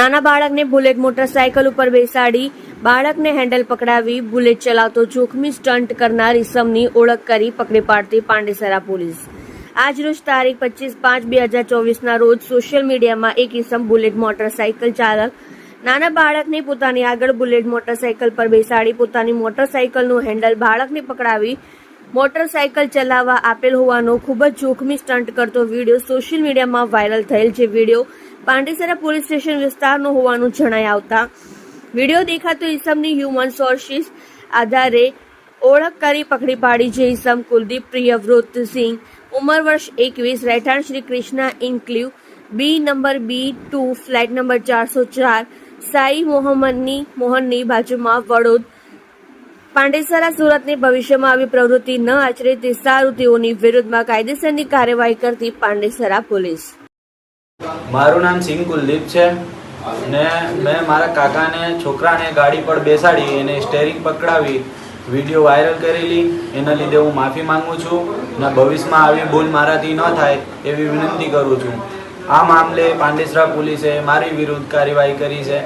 નાના બાળકને bullet motorcycle ઉપર બેસાડી બાળકને હેન્ડલ પકડાવી બુલેટ ચલાવતો જોખમી સ્ટન્ટ કરનાર ઇસમની ઓળખ કરી પકડી પાડતી પાંડેસરા પોલીસ. આજરોજ તારીખ પચીસ પાંચ બે હજાર ચોવીસના રોજ સોશિયલ મીડિયામાં એક ઇસમ બુલેટ મોટરસાયકલ ચાલક નાના બાળકને પોતાની આગળ બુલેટ મોટરસાયકલ પર બેસાડી પોતાની મોટરસાયકલનું હેન્ડલ બાળકને પકડાવી મોટરસાયકલ ચલાવવા આપેલ હોવાનો ખૂબ જ જોખમી સ્ટન્ટ કરતો વીડિયો સોશિયલ મીડિયામાં વાયરલ થયેલ જે વીડિયો. પાંડેસરા પોલીસ સ્ટેશન વિસ્તારનો હોવાનું જણાઈ આવતા વીડિયો દેખાતો ઈસમની હ્યુમન સોર્સિસ આધારે ઓળખ કરી પકડી પાડી જે ઈસમ કુલદીપ પ્રિયવ્રત સિંહ, ઉંમર વર્ષ એકવીસ, રહેઠાણ Shri Krishna enclave B number B two flat number ચારસો ચાર, સાઈ મોહમ્મદની, મોહનની બાજુમાં વડોદ પાંડેસરા સુરતની ભવિષ્યમાં આવી પ્રવૃત્તિ ન આચરે તે સારું વિરુદ્ધમાં કાયદેસરની કાર્યવાહી કરતી પાંડેસરા પોલીસ. મારું નામ સિંહ કુલદીપ છે ને મેં મારા કાકાને, છોકરાને ગાડી પર બેસાડી એને સ્ટેરિંગ પકડાવી વીડિયો વાયરલ કરેલી. એના લીધે હું માફી માંગુ છું ને ભવિષ્યમાં આવી ભૂલ મારાથી ન થાય એવી વિનંતી કરું છું. આ મામલે પાંડેસરા પોલીસે મારી વિરુદ્ધ કાર્યવાહી કરી છે.